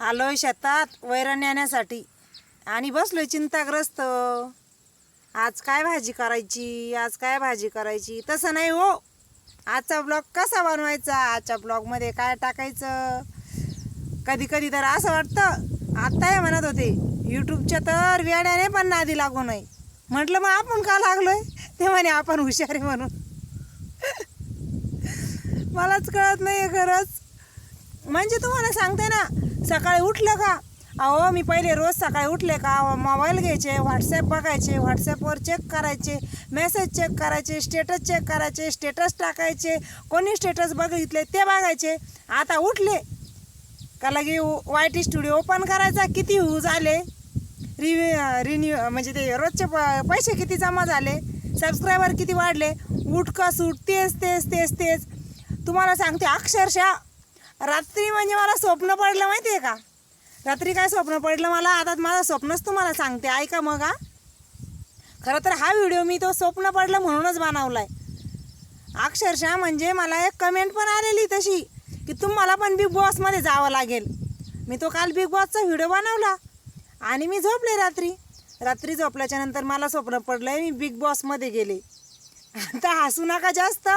आलोय शेतात वैरण येण्यासाठी. आणि बसलोय चिंताग्रस्त. आज काय भाजी करायची? आज काय भाजी करायची? तसं नाही हो. आजचा ब्लॉग कसा बनवायचा? आजच्या ब्लॉगमध्ये काय टाकायचं? कधी कधी तर असं वाटतं. आत्ता हे म्हणत होते यूट्यूबच्या तर वेड्याने पण नादी लागू नये. म्हटलं मग आपण का लागलोय? ते म्हणे आपण हुशार आहे म्हणून. मलाच कळत नाही खरंच. म्हणजे तुम्हाला सांगते ना सकाळी उठलं का? अहो मी पहिले रोज सकाळी उठले का? मोबाईल घ्यायचे व्हॉट्सॲप बघायचे व्हॉट्सॲपवर चेक करायचे मेसेज चेक करायचे स्टेटस चेक करायचे स्टेटस टाकायचे. कोणी स्टेटस बघितले ते बघायचे. आता उठले. का लगे वाय टी स्टुडिओ ओपन करायचा? किती व्ह्यूज आले रिव्ह्यू रिन्यू म्हणजे ते रोजचे प पैसे किती जमा झाले? सबस्क्रायबर किती वाढले? उठका सूट तेच तेच तेच तेच. तुम्हाला सांगते अक्षरशः रात्री म्हणजे मला स्वप्न पडलं माहिती आहे का? रात्री काय स्वप्न पडलं मला? आता माझं स्वप्नच तुम्हाला सांगते. ऐका मग हा. खरं तर हा व्हिडिओ मी तो स्वप्न पडलं म्हणूनच बनवला आहे अक्षरशः म्हणजे मला एक कमेंट पण आलेली तशी की तुम्हाला पण बिग बॉसमध्ये जावं लागेल. मी तो काल बिग बॉसचा व्हिडिओ बनवला आणि मी झोपले रात्री. रात्री झोपल्याच्यानंतर मला स्वप्न पडलं आहे मी बिग बॉसमध्ये गेले. आता हसू नका जास्त.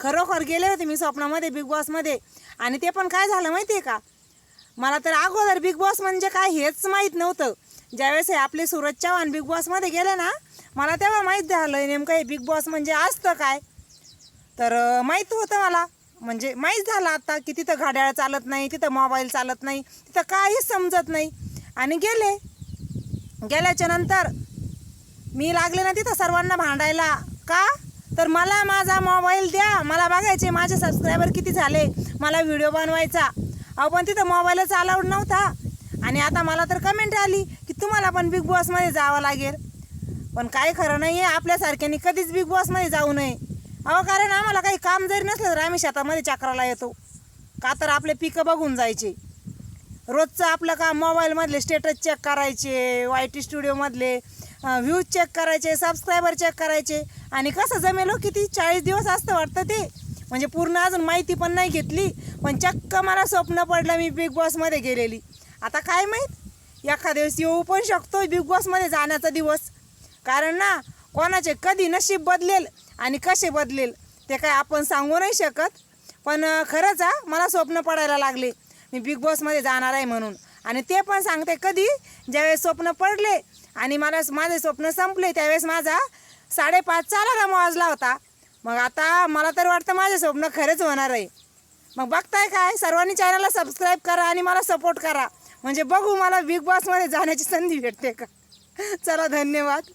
खरोखर गेले होते मी स्वप्नामध्ये बिग बॉसमध्ये आणि ते पण काय झालं माहिती आहे का? मला तर अगोदर बिग बॉस म्हणजे काय हेच माहीत नव्हतं. ज्यावेळेस हे आपले सूरज चव्हाण बिग बॉसमध्ये गेले ना मला तेव्हा माहीत झालं नेमकं हे बिग बॉस म्हणजे असतं काय? तर माहीत होतं मला. म्हणजे माहीत झालं आता की तिथं घड्याळ चालत नाही तिथं मोबाईल चालत नाही तिथं काहीच समजत नाही. आणि गेले. गेल्याच्यानंतर मी लागले ना तिथं सर्वांना भांडायला. का? तर मला माझा मोबाईल द्या. मला बघायचे माझे सबस्क्रायबर किती झाले. मला व्हिडिओ बनवायचा. अहो पण तिथं मोबाईलच अलाउड नव्हता. आणि आता मला तर कमेंट आली की तुम्हाला पण बिग बॉसमध्ये जावं लागेल. पण काय खरं नाही आहे आपल्यासारख्याने कधीच बिग बॉसमध्ये जाऊ नये. अहो कारण आम्हाला काही काम जरी नसलं तर आम्ही शेतामध्ये चक्राला येतो. का तर आपले पिकं बघून जायचे. रोजचं आपलं काम मोबाईलमधले स्टेटस चेक करायचे वाय टी स्टुडिओमधले व्ह्यूज चेक करायचे सबस्क्रायबर चेक करायचे. आणि कसं जमेलो हो, किती चाळीस दिवस असतं वाटतं ते. म्हणजे पूर्ण अजून माहिती पण नाही घेतली पण चक्क मला स्वप्न पडलं मी बिग बॉसमध्ये गेलेली. आता काय माहीत? एखाद्या दिवस येऊ पण शकतो बिग बॉसमध्ये जाण्याचा दिवस. कारण ना कोणाचे कधी नशीब बदलेल आणि कसे बदलेल ते काय आपण सांगू नाही शकत. पण खरंच हा मला स्वप्न पडायला लागले. मी बिग बॉसमध्ये जाणार आहे म्हणून. आणि ते पण सांगते कधी? ज्यावेळेस स्वप्न पडले आणि मला माझे स्वप्न संपले त्यावेळेस माझा साडेपाचचा अलाराम वाजला होता मग आता मला तर वाटतं माझे स्वप्न खरंच होणार आहे. मग बघताय काय? सर्वांनी चॅनलला सबस्क्राईब करा आणि मला सपोर्ट करा. म्हणजे बघू मला बिग बॉसमध्ये जाण्याची संधी भेटते का? चला धन्यवाद.